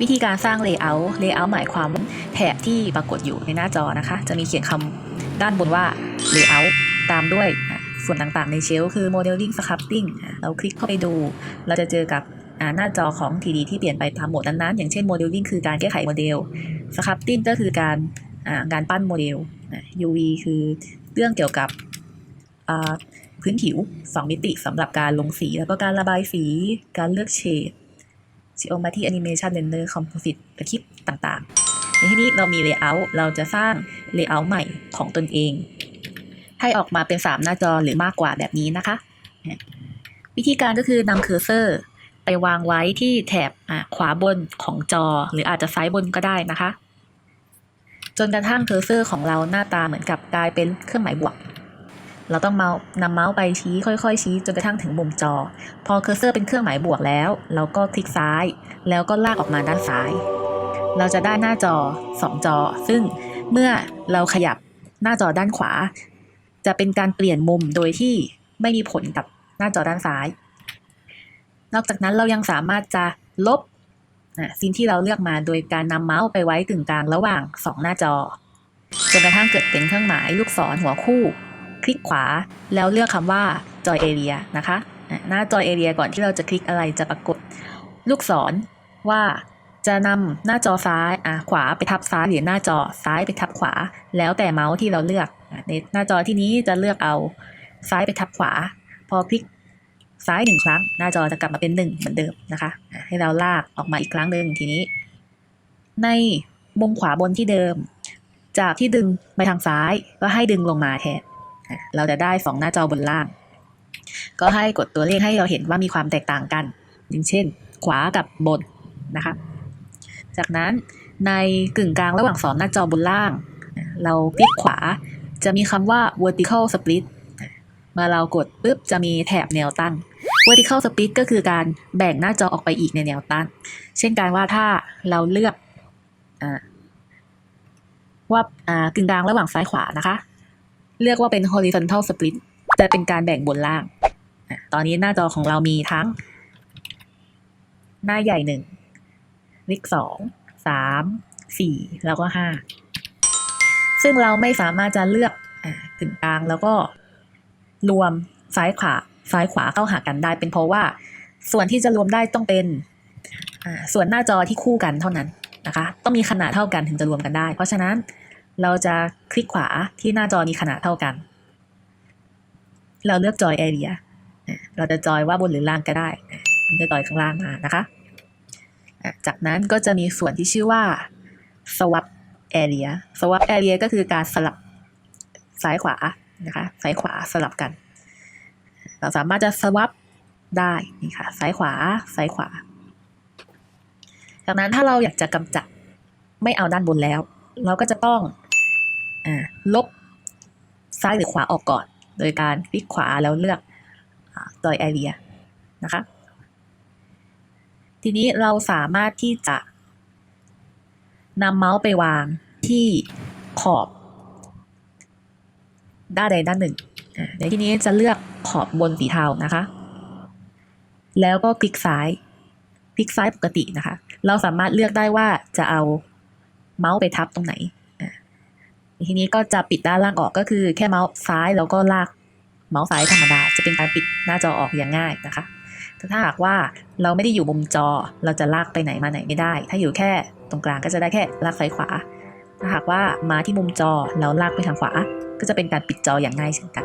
วิธีการสร้าง Layout Layout หมายความแถบที่ปรากฏอยู่ในหน้าจอนะคะ จะมีเขียนคำด้านบนว่า Layout ตามด้วยส่วนต่างๆ ในเชลคือ Modeling Sculpting อะเราคลิกเข้าไปดู เราจะเจอกับหน้าจอของ 3D ที่เปลี่ยนไปตามโหมดนั้นๆ อย่างเช่น Modeling คือการแก้ไขโมเดล Sculpting ก็คือการอ่าการปั้นโมเดล UV คือเรื่องเกี่ยวกับ พื้นผิว 2 มิติสำหรับการลงสี แล้วก็การระบายสี การเลือกเฉด Geometry Animation Render Composite กระคลิปต่างๆ ในที่นี้เรามี Layout เราจะสร้าง Layout ใหม่ของตนเอง ให้ออกมาเป็น 3 หน้าจอหรือมากกว่าแบบนี้นะคะ วิธีการก็คือนำเคอร์เซอร์ ไปวางไว้ที่แถบขวาบนของจอ หรืออาจจะซ้ายบนก็ได้นะคะ จนกระทั่งเคอร์เซอร์ของเราหน้าตาเหมือนกับกลายเป็นเครื่องหมายบวก เราต้องเมาส์นำเมาส์ไปชี้ ค่อยๆ ชี้จนกระทั่งถึงมุมจอ พอเคอร์เซอร์เป็นเครื่องหมายบวกแล้ว เราก็คลิกซ้าย แล้วก็ลากออกมาด้านซ้าย เราจะได้หน้าจอ 2 จอ ซึ่งเมื่อเราขยับหน้าจอด้านขวา จะเป็นการเปลี่ยนมุมโดยที่ไม่มีผลกับหน้าจอด้านซ้าย นอกจากนั้นเรายังสามารถจะลบอะสิ่งที่เราเลือกมาโดยการนำเมาส์ไปไว้กึ่งกลางระหว่าง 2 หน้าจอจนกระทั่งเกิดเป็นเครื่องหมายลูกศรหัวคู่ คลิกขวา แล้วเลือกคำว่า Joy Area นะคะ หน้า Joy Area ก่อนที่เราจะคลิกอะไรจะปรากฏลูกศรว่าจะนำหน้าจอซ้ายอะขวาไปทับซ้ายหรือหน้าจอซ้ายไปทับขวา แล้วแต่เมาส์ที่เราเลือกในหน้าจอที่นี้จะเลือกเอาซ้ายไปทับขวา พอคลิกซ้ายหนึ่งครั้ง หน้าจอจะกลับมาเป็นหนึ่งเหมือนเดิมนะคะ ให้เราลากออกมาอีกครั้งหนึ่งทีนี้ ในมุมขวาบนที่เดิม จากที่ดึงไปทางซ้ายก็ให้ดึงลงมาแทน เราจะได้สองหน้าจอบนล่าง ก็ให้กดตัวเลขให้เราเห็นว่ามีความแตกต่างกัน อย่างเช่น ขวากับบนนะคะ จากนั้นในกึ่งกลางระหว่างสองหน้าจอบนล่าง เราคลิกขวาจะมีคำว่า vertical split เมื่อเรากดปุ๊บจะมีแถบแนวตั้ง vertical split ก็คือการแบ่งหน้าจอออกไปอีกในแนวตั้ง เช่นการว่าถ้าเราเลือกอว่า กึ่งกลางระหว่างซ้ายขวานะคะ เรียกว่าเป็น horizontal split จะเป็นการแบ่งบนล่าง ตอนนี้หน้าจอของเรามีทั้ง หน้าใหญ่หนึ่งวิกสองสามสี่แล้วก็ห้าซึ่งเราไม่สามารถจะเลือกอ่ากึ่งกลางแล้วก็รวมซ้ายขวาซ้ายขวาเข้าหากันได้ เป็นเพราะว่าส่วนที่จะรวมได้ต้องเป็นส่วนหน้าจอที่คู่กันเท่านั้นนะคะ ต้องมีขนาดเท่ากันถึงจะรวมกันได้ เพราะฉะนั้น เราจะคลิกขวาที่หน้าจอมีขนาดเท่ากัน เราเลือกจอยแอเรียเราจะจอยว่าบนหรือล่างก็ได้มันจะจอยข้างล่างมานะคะ จากนั้นก็จะมีส่วนที่ชื่อว่า swap area swap area ก็คือการสลับซ้ายขวานะคะ ซ้ายขวาสลับกัน เราสามารถจะ swap ได้นี่ค่ะ ซ้ายขวา ซ้ายขวา จากนั้นถ้าเราอยากจะกำจัดไม่เอาด้านบนแล้ว เราก็จะต้อง ลบซ้ายหรือขวาออกก่อน โดยการคลิกขวาแล้วเลือกจอยแอเรียนะคะ ทีนี้เราสามารถที่จะนำเมาส์ไปวางที่ขอบด้านใดด้านหนึ่งในที่นี้จะเลือกขอบบนสีเทานะคะ แล้วก็คลิกซ้าย คลิกซ้ายปกตินะคะ เราสามารถเลือกได้ว่าจะเอาเมาส์ไปทับตรงไหน ทีนี้ก็จะปิดด้านล่างออกก็คือแค่เมาส์ซ้ายแล้วก็ลากเมาส์ซ้ายธรรมดา จะเป็นการปิดหน้าจอออกอย่างง่ายนะคะแต่ถ้าหากว่าเราไม่ได้อยู่มุมจอเราจะลากไปไหนมาไหนไม่ได้ ถ้าอยู่แค่ตรงกลางก็จะได้แค่ลากซ้ายขวา ถ้าหากว่ามาที่มุมจอแล้วลากไปทางขวา ก็จะเป็นการปิดจออย่างง่ายเช่นกัน